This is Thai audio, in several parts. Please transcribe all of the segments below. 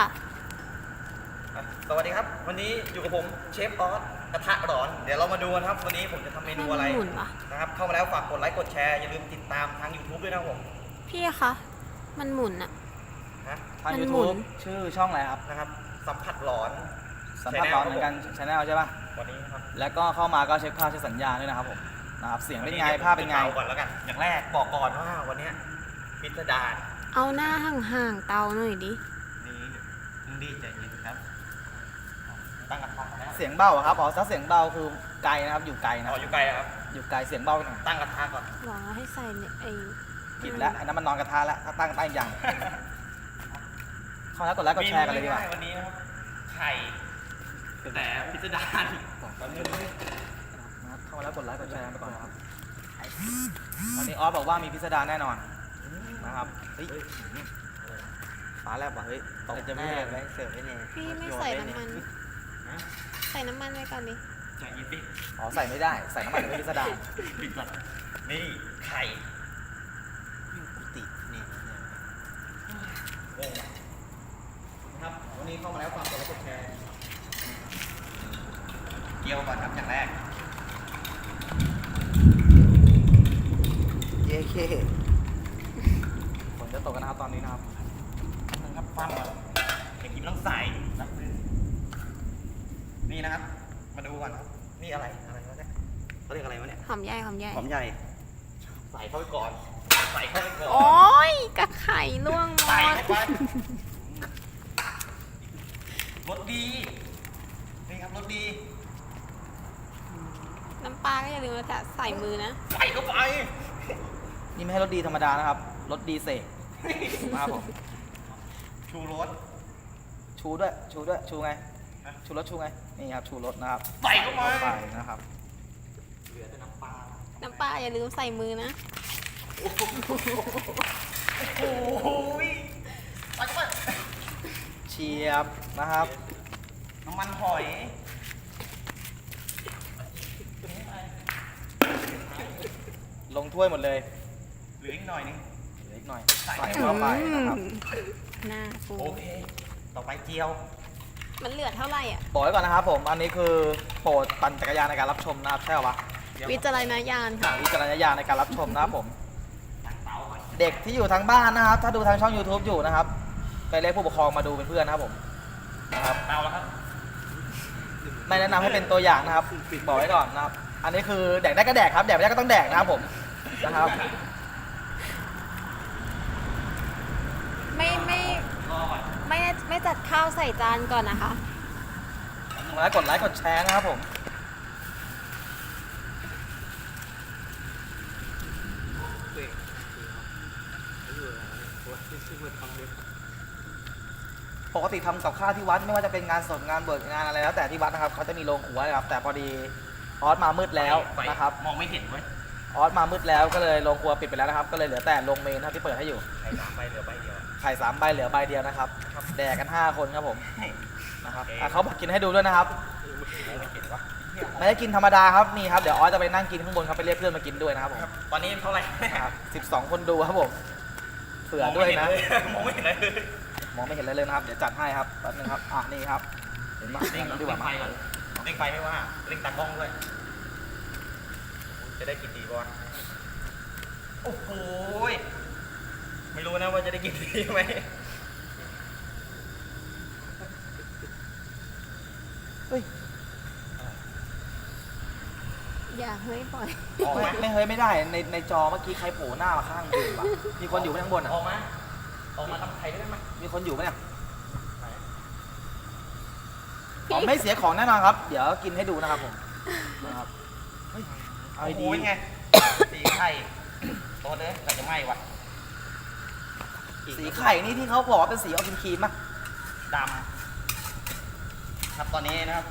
ค่ะอะสวัสดีครับ วันนี้อยู่กับผมเชฟออสกระทะร้อน เดี๋ยวเรามาดูกันครับ วันนี้ผมจะทำเมนูอะไรให้มันหมุนวะนะครับ เข้ามาแล้วฝากกดไลค์กดแชร์อย่าลืมติดตามทาง YouTube ด้วยนะครับผม พี่คะ มันหมุนอะนะทางมันหมุน YouTube ชื่อช่องอะไรครับนะครับ สัมผัสร้อน สัมภาษณ์ร้อนเหมือนกันช anel ใช่ป่ะวันนี้นะครับ แล้วก็เข้ามาก็เช็คภาพเช็คสัญญาณด้วยนะครับผมนะครับเสียงเป็นไงภาพเป็นไงดี๋ยวก่อนแล้วกัน อย่างแรกบอกก่อนว่าวันเนี้ยพิสดารเอาหน้าห่างๆเตาหน่อยดิ นี่มึงดีใจเย็นครับตั้งกระทะแล้วเสียงเบาอะครับอ๋อถ้าเสียงเบาคือไกลนะครับ อยู่ไกลนะอ๋ออยู่ไกลอะครับ อยู่ไกลเสียงเบาไปหน่อยตั้งกระทะก่อน หวังว่าให้ใส่เนี่ยไอ้ผิดแล้วอันนั้นมันนอนกระทะแล้วถ้าตั้งตั้งอีกอย่างเข้าแล้วกดไลค์กดแชร์กันเลยดีกว่ามวันนี้นะครับ ไข่แต่พิสดารนะครับเข้ามาแล้วกดไลค์กดแชร์ไปก่อนนะครับวันนี้ออสบอกว่ามีพิสดารแน่นอนนะครับเฮ้ย ฟ้าแลบว่ะเฮ้ยตกจะไม่แน่แบบไว้เสิร์ฟไว้เนี่ยพี่ไม่ใส่น้ำมัน ใส่น้ำมันไว้ก่อนดิใจเย็นดิอ๋อใส่ไม่ได้ ใส่น้ำมันไม่พิสดารปิดก่อนนี่ไข่กุฏิเนี่ยเนี่ยงงอะครับ วันนี้เข้ามาแล้วฝากกดไลค์กดแชร์ เกี่ยวก่อนครับอย่างแรก เย้เคฝนจะตกกันนะครับตอนนี้นะครับนึง ครับฟังก่อนอย่ากินต้องใส่นะนี่นะครับ มาดูก่อนครับนี่อะไรอะไรวะเนี่ยเขาเรียกอะไรวะเนี่ยหอมใหญ่หอมใหญ่หอมใหญ่ใส่เข้าไปก่อน ใส่เข้าไปก่อนโอ้ยกระไข่ล่วงหมใส่ดเข้าไปรสดีนี่ครับรสดีน้ำปลาก็อย่าลืมจะใส่มือนะ ใส่เข้าไป นี่ไม่ให้รถดีธรรมดานะครับรถดีเสกนะครับผม ชูรส ชูด้วย ชูด้วย ชูไง ฮะ ชูรถชูไง นี่ครับ ชูรถนะครับใส่เข้าไปไปนะครับ เหลือแต่น้ำปลาน้ำปลาอย่าลืมใส่มือนะ โอ้ยใส่เข้าไปเชียบนะครับ น้ำมันหอยลงถ้วยหมดเลย เหลืออีกหน่อยนึงเหลืออีกหน่อย ใส่ใส่เข้าไปนะครับ หน้าฟูโอเค ต่อไปเจียว มันเหลือเท่าไหร่อะ บอกไว้ก่อนนะครับผม อันนี้คือโปรดปั่นจักรยานในการรับชมนะครับใช่ปะวิจารณญาณค่ะ วิจารณญาณในการรับชมนะครับผมตั้งเตาก่อนเด็กที่อยู่ทางบ้านนะครับ ถ้าดูทางช่อง YouTube อยู่นะครับ ไปเรียกผู้ปกครองมาดูเป็นเพื่อนนะครับผมนะครับเตาแล้วครับไม่แนะนำให้เป็นตัวอย่างนะครับบอกไว้ก่อนนะครับ อันนี้คือแดกได้ก็แดกครับ แดกไม่ได้ก็ต้องแดกนะครับผมนะครับ ไม่ไม่ รอก่อน ไม่ไม่จัดข้าวใส่จานก่อนนะคะแล้วกดไลค์กดแชร์นะครับผม ปกติทำกับข้าวที่วัดไม่ว่าจะเป็นงานสดงานเบิกงานอะไรแล้วแต่ที่วัดนะครับเขาจะมีโรงครัวนะครับแต่พอดีออสมามืดแล้วไฟนะครับ มองไม่เห็นเว้ย ออสมามืดแล้วก็เลยโรงครัวปิดไปแล้วนะครับ ก็เลยเหลือแต่โรงเมนครับที่เปิดให้อยู่ ไข่สามใบเหลือใบเดียว ไข่สามใบเหลือใบเดียวนะครับแดกกันห้าคนครับผมนะครับโอเคอะเขาบอกกินให้ดูด้วยนะครับมองไม่เห็นวะไม่ได้กินธรรมดาครับนี่ครับเดี๋ยวออสจะไปนั่งกินข้างบนครับไปเรียกเพื่อนมากินด้วยนะครับผมตอนนี้เท่าไหร่ครับ12 คนดูครับผมเผื่อด้วยนะ มองไม่เห็นเลยมองไม่เห็นอะไรเลยนะครับ เดี๋ยวจัดให้ครับแป๊บนึงครับ อะ นี่ครับ เห็นไหมเร่งดีกว่าไฟมั้ยก่อนเร่งไฟไม่ว่าเร่งตากล้องด้วย จะได้กินดีก่อนโอ้โหยไม่รู้นะว่าจะได้กินดีไหมเฮ้ยอย่าเฮ้ยปล่อย ออกไม่มาไม่เฮ้ยไม่ได้ ในในจอเมื่อกี้ใครโผล่หน้ามาข้างดูปะมีคนอยู่ข้างบนอะออกมาออกมาทำไข่ได้ไหมมีคนอยู่ปะเนี่ยอ๋อไม่เสียของแน่นอนครับ เดี๋ยวกินให้ดูนะครับผมนะครับ เฮ้ยเอาโอ้โหดีเป็นไงสีไข่โตเลยแต่จะไหม้วะสีไข่นี่ที่เขาบอกว่าเป็นสีออกครีมๆป่ะดำครับตอนนี้นะครับ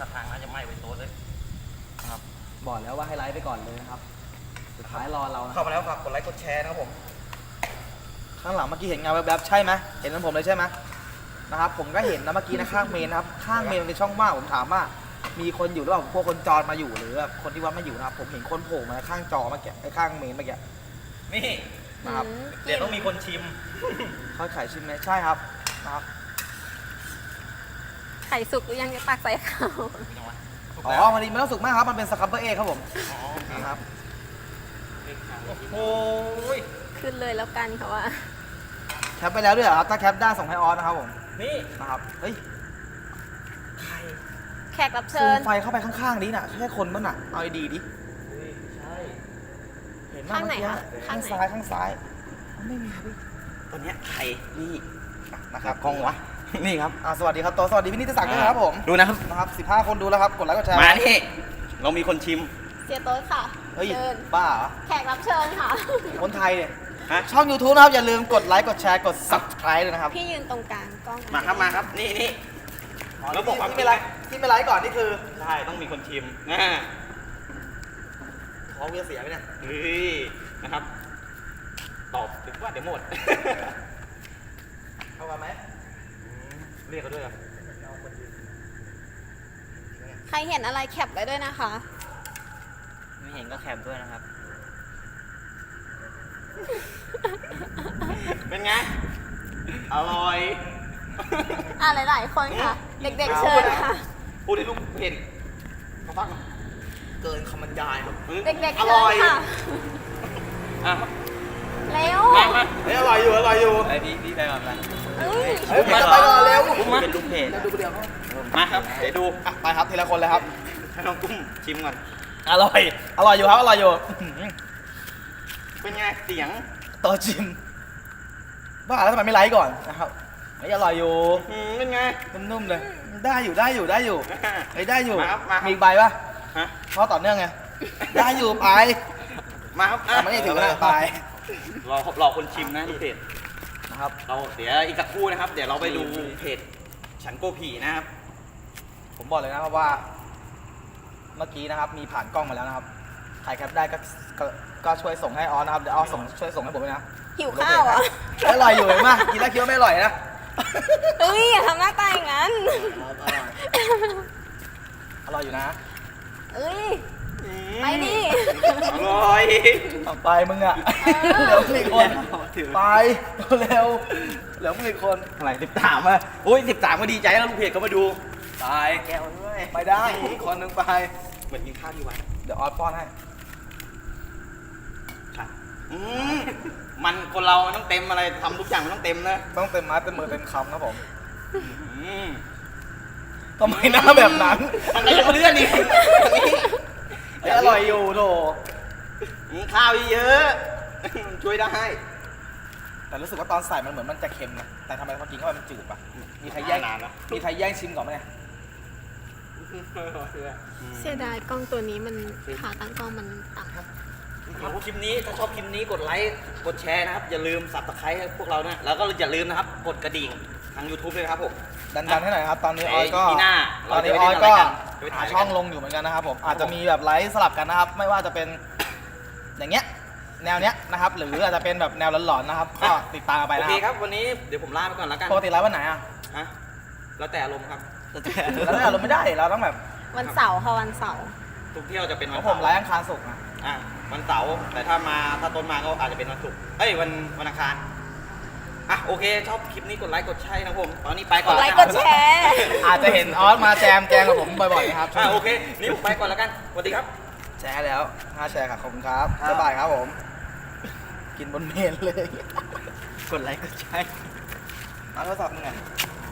สถานน่าจะไหม้ไปโตเลยนะครับบอกแล้วว่าให้ไลฟ์ไปก่อนเลยนะครับ สุดท้ายรอเรานะคเข้ารับมาแล้วฝากกดไลค์กดแชร์นะครับผม ข้างหลังเมื่อกี้เห็นเงาแวบๆใช่ไหมเห็นเหมือนผมเลยใช่ไหมนะครับผมก็เห็นนะเมื่อกี้นะข้างเมนนะครับ ข้างเมนมันเป็นช่องว่างผมถามว่า มีคนอยู่หรือเปล่าพวกคนจรมาอยู่หรือแบบคนที่วัดมาอยู่นะครับผมเห็นคนโผล่มาข้างจอเมื่อกี้ไอ้ข้างเมนเมื่อกี้นี่นะครับอืมเดี๋ยวต้องมีคนชิมทอดไข่ชิมไหมใช่ครับนะครับไข่สุกหรือยังจะตักใส่ข้าวอ๋อพอดีไม่ต้องสุกมากครับ มันเป็นสครับเบอร์เอครับผมนะครับโอ้ยขึ้นเลยแล้วกันค่ะว่าแคปไปแล้วด้วยเหรอครับถ้าแคปได้ส่งให้ออสนะครับผมนี่นะครับเฮ้ยไข่ แขกรับซูเชิญ มไฟเข้าไปข้างๆดิน่ะแค่คนมั้งน่ะเอาดีๆดิเฮ้ยใช่เห็นข้างไหนเมื่อคะกี้ข้าข้างงไหน ซ้ายข้างซ้ายไม่มีครับพี่ตัวเนี้ยไข่นี่นะครับกล้องวะ นี่ครับอ่าสวัสดีครับโตสวัสดีพี่นิติศักดิ์ด้วยนะครับผมดูนะครับ นะครับ15 คนดูแล้วครับกดไลค์กดแชร์มานี่ เรามีคนชิม เสียโต๊ดค่ะ เฮ้ยเชิญ บ้าเหรอแขกรับเชิญค่ะ คนไทยเนี่ยฮะ ช่อง YouTube นะครับอย่าลืมกดไลค์กดแชร์กด subscribe ด้วยนะครับ พี่ยืนตรงกลางกล้องมาครับมาครับ นี่นี่ แล้วบอกความที่ไม่ไลค์ที่ไม่ไลค์ก่อนนี่คือใช่ต้องมีคนชิมนะท้องจะเสียไหมเนี่ยเฮ้ยนะครับ ตอบดีว่าเดี๋ยวหมดเข้ากันไหมเรียกเขาด้วยเหรอใครเห็นอะไรแคปไว้ด้วยนะคะ ไม่เห็นก็แคปด้วยนะครับ เป็นไง อร่อย อ่าหลาย ๆ คนค่ะ เด็ก ๆ เชิญค่ะ พูดให้ลูกเห็นมาฟังเกินคำบรรยายครับเด็กๆอเชิร่อญยค่ะ อะครับเร็วมามาเฮ้ยอร่อยอยู่อร่อยอยู่ไอพี่พี่ไปก่อนไปเอ้ยเฮ้ยผมจะไปก่อนเร็ว กุ้มมาเป็นลูกเพจแล้วดูเดียวครับมาครับ เดี๋ยวดู อะไปครับทีละคนเลยครับให้น้องกุ้มชิมก่อน อร่อย อร่อยอยู่ครับ อร่อยอยู่ เป็นไงเสียงต่อชิมบ้าแล้วทำไมไม่ไลค์ก่อนนะครับเฮ้ยอร่อยอยู่อืมเป็นไง นุ่มๆเลย ได้อยู่ได้อยู่ได้อยู่เฮ้ยได้อยู่มาครับมาครับ มีอีกใบปะฮะ เพราะต่อเนื่องไงได้อยู่ไปมาครับอะไม่ได้ถือนะไปรอรอคนชิมนะดูเพจนะครับ เราเดี๋ยวอีกสักครู่นะครับ เดี๋ยวเราไปดูเพจฉันโกผีนะครับ ผมบอกเลยนะครับว่า เมื่อกี้นะครับ มีผ่านกล้องมาแล้วนะครับถ่ายแคปได้ก็ก็ก็ช่วยส่งให้ออสนะครับเดี๋ยวออสส่งช่วยส่งให้ผมด้วยนะหิวข้าวอะอร่อยอยู่เห็นไหมกินแล้วคิดว่าไม่อร่อยนะ เฮ้ยอย่าทำหน้าตาอย่างนั้นอร่อยอยู่นะเอ้ย ไปดิ อร่อยเอาไปมึงอะเหลือมึงอีกคนไปเร็วเหลือมึงอีกคนอะไรสิบสามอะโอ้ยสิบสามก็ดีใจแล้วลูกเพจก็มาดูตายแก้วด้วยไม่ได้อีกคนนึงไป เหมือนกินข้าวที่วัดเดี๋ยวออสป้อนให้ครับ อืมมันคนเรามันต้องเต็มอะไรทำทุกอย่างมันต้องเต็มนะต้องเต็มไม้เต็มมือเต็มคำครับผมอืมทำไมหน้าแบบนั้นมันก็ยังเลื่อนอีกเฮ้ยอร่อยอยู่โถอืมข้าวเยอะมันช่วยได้แต่รู้สึกว่าตอนใส่มันเหมือนมันจะเค็มนะแต่ทำไมพอกินเข้าไปมันจืดปะมีใครแย่งนานนะมีใครแย่งชิมก่อนไหมเนี่ยเสียดายกล้องตัวนี้มันขาตั้งกล้องมันต่ำ ครับคลิปนี้ถ้าชอบคลิปนี้กดไลค์กดแชร์นะครับ อย่าลืมสับตะไคร้ให้พวกเรานะแล้วก็อย่าลืมนะครับกดกระดิ่งทาง YouTube ด้วยนะครับผม ดันๆให้หน่อยครับ ตอนนี้ออยก็ปีหน้าตอนนี้อเราอยจะไปก็เล่นอะไรกันจะไปถ่าหายอะไรกันช่องลงอยู่เหมือนกันนะครับผมอาจจะมีแบบไลฟ์สลับกันนะครับ ไม่ว่าจะเป็นอย่างเงี้ยแนวเนี้ยนะครับ หรืออาจจะเป็นแบบแนวหลอนๆนะครับก็ติดตามกันไปโอนะเคคครับรับวันนี้เดี๋ยวผมลาไปก่อนแล้วกันปกติไลฟ์วันไหนอะฮะแล้วแต่อารมณ์ครับแล้วถ้าเราไม่ได้เราต้องแบบวันเสาร์ค่ะวันเสาร์ทุกเที่ยวจะเป็นเพวันราะผมไลฟ์อังคารศุกร์นะอะ วันเสาร์แต่ถ้ามาถ้าต้นมาก็อาจจะเป็นวันศุกร์เอ้ยวันวันอังคารอะโอเคชอบคลิปนี้กดไลค์กดแชร์นะครับผมตอนนี้ไปกก่อนดไลแล้วค์กักนดแชร์ อาจจะเห็นออสมาแจมแจงกับผมบ่อยๆนะครับอะโอเคนี่ผมไปก่อนแล้วกันสวัสดีครับ แชร์แล้วห้าแชร์ค่ะขอบคุณครับ บ๊ายบายครับผม กินบนเมนเลย กดไลค์กดแชร์เอาโทรศัพท์มึงไงอ